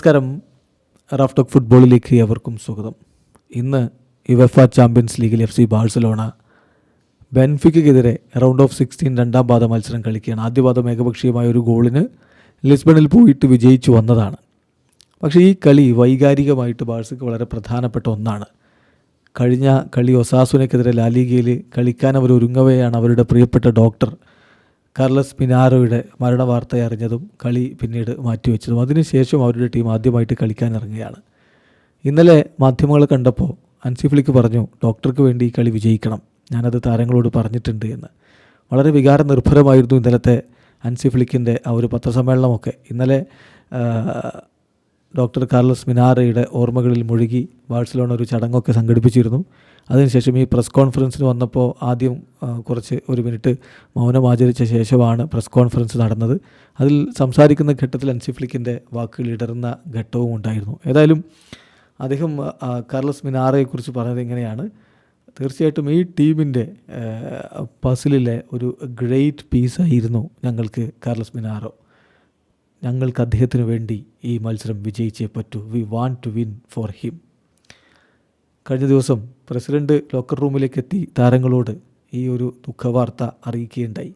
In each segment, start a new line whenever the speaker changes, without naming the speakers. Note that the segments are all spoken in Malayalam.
നമസ്കാരം. റാഫ് ടോക്ക് ഫുട്ബോളിലേക്ക് എവർക്കും സ്വാഗതം. ഇന്ന് യുവഫ ചാമ്പ്യൻസ് ലീഗിൽ എഫ് സി ബാഴ്സലോണ ബെൻഫിക്കെതിരെ റൗണ്ട് ഓഫ് സിക്സ്റ്റീൻ രണ്ടാം പാദ മത്സരം കളിക്കുകയാണ്. ആദ്യ പാദം ഏകപക്ഷീയമായ ഒരു ഗോളിന് ലിസ്ബണിൽ പോയിട്ട് വിജയിച്ചു വന്നതാണ്. പക്ഷേ ഈ കളി വൈകാരികമായിട്ട് ബാഴ്സയ്ക്ക് വളരെ പ്രധാനപ്പെട്ട ഒന്നാണ്. കഴിഞ്ഞ കളി ഒസാസുനക്കെതിരെ ലാലിഗയിൽ കളിക്കാൻ അവർ ഒരുങ്ങവെയാണ് അവരുടെ പ്രിയപ്പെട്ട ഡോക്ടർ കാർലസ് പിനാരോയുടെ മരണവാർത്ത അറിഞ്ഞതും കളി പിന്നീട് മാറ്റിവെച്ചതും. അതിനുശേഷം അവരുടെ ടീം ആദ്യമായിട്ട് കളിക്കാൻ ഇറങ്ങുകയാണ്. ഇന്നലെ മാധ്യമങ്ങൾ കണ്ടപ്പോൾ അൻസിഫ്ലിക്ക് പറഞ്ഞു ഡോക്ടർക്ക് വേണ്ടി ഈ കളി വിജയിക്കണം. ഞാനത് താരങ്ങളോട് പറഞ്ഞിട്ടുണ്ട് എന്ന്. വളരെ വികാര നിർഭരമായിരുന്നു ഇന്നലത്തെ അൻസിഫ്ലിക്കിന്റെ ആ ഒരു പത്രസമ്മേളനമൊക്കെ. ഇന്നലെ ഡോക്ടർ കാർലസ് മിനാറയുടെ ഓർമ്മകളിൽ മുഴുകി ബാഴ്സലോണ ഒരു ചടങ്ങൊക്കെ സംഘടിപ്പിച്ചിരുന്നു. അതിനുശേഷം ഈ പ്രസ് കോൺഫറൻസിന് വന്നപ്പോൾ ആദ്യം കുറച്ച് ഒരു മിനിറ്റ് മൗനം ആചരിച്ച ശേഷമാണ് പ്രസ് കോൺഫറൻസ് നടന്നത്. അതിൽ സംസാരിക്കുന്ന ഘട്ടത്തിൽ അൻസിഫ്ലിക്കിന്റെ വാക്കുകൾ ഇടറുന്ന ഘട്ടവും ഉണ്ടായിരുന്നു. ഏതായാലും അദ്ദേഹം കാർലസ് മിനാറയെക്കുറിച്ച് പറഞ്ഞത് ഇങ്ങനെയാണ്. തീർച്ചയായിട്ടും ഈ ടീമിന്റെ പസിലിലെ ഒരു ഗ്രേറ്റ് പീസായിരുന്നു ഞങ്ങൾക്ക് കാർലസ് മിനാറോ. ഞങ്ങൾക്ക് അദ്ദേഹത്തിന് വേണ്ടി ഈ മത്സരം വിജയിച്ചേ പറ്റൂ. We want to win for him കഴിഞ്ഞ ദിവസം പ്രസിഡന്റ് ലോക്കർ റൂമിലേക്ക് എത്തി താരങ്ങളോട് ഈ ഒരു ദുഃഖവാർത്ത അറിയിക്കുകയുണ്ടായി.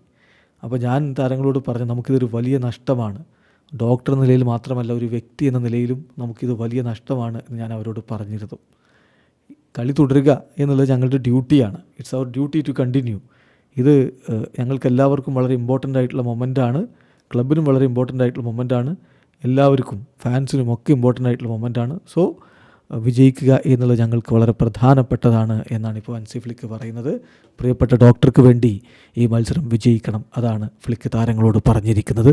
അപ്പോൾ ഞാൻ താരങ്ങളോട് പറഞ്ഞു നമുക്കിതൊരു വലിയ നഷ്ടമാണ്. ഡോക്ടർ എന്ന നിലയിൽ മാത്രമല്ല ഒരു വ്യക്തി എന്ന നിലയിലും നമുക്കിത് വലിയ നഷ്ടമാണ് എന്ന് ഞാൻ അവരോട് പറഞ്ഞിരുന്നു. കളി തുടരുക എന്നുള്ളത് ഞങ്ങളുടെ ഡ്യൂട്ടിയാണ്. It's our duty to continue ഇത് ഞങ്ങൾക്ക് എല്ലാവർക്കും വളരെ ഇമ്പോർട്ടന്റ് ആയിട്ടുള്ള മൊമെന്റാണ് ക്ലബിനും വളരെ ഇമ്പോർട്ടന്റ് ആയിട്ടുള്ള മൊമെന്റാണ് എല്ലാവർക്കും ഫാൻസിനും ഒക്കെ ഇമ്പോർട്ടന്റ് ആയിട്ടുള്ള മൊമെന്റാണ് സോ വിജയിക്കുക എന്നുള്ളത് ഞങ്ങൾക്ക് വളരെ പ്രധാനപ്പെട്ടതാണ് എന്നാണ് ഇപ്പോൾ അൻസി ഫ്ലിക്ക് പറയുന്നത്. പ്രിയപ്പെട്ട ഡോക്ടർക്ക് വേണ്ടി ഈ മത്സരം വിജയിക്കണം അതാണ് ഫ്ലിക്ക് താരങ്ങളോട് പറഞ്ഞിരിക്കുന്നത്.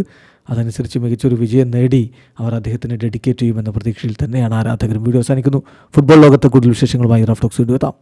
അതനുസരിച്ച് മികച്ചൊരു വിജയം നേടി അവർ അദ്ദേഹത്തിന് ഡെഡിക്കേറ്റ് ചെയ്യുമെന്ന പ്രതീക്ഷയിൽ തന്നെയാണ് ആരാധകരും. വീഡിയോ അവസാനിക്കുന്നു. ഫുട്ബോൾ ലോകത്തെ കൂടുതൽ വിശേഷങ്ങളുമായി റഫ്ലോക്സ് വീഡിയോ എത്താം.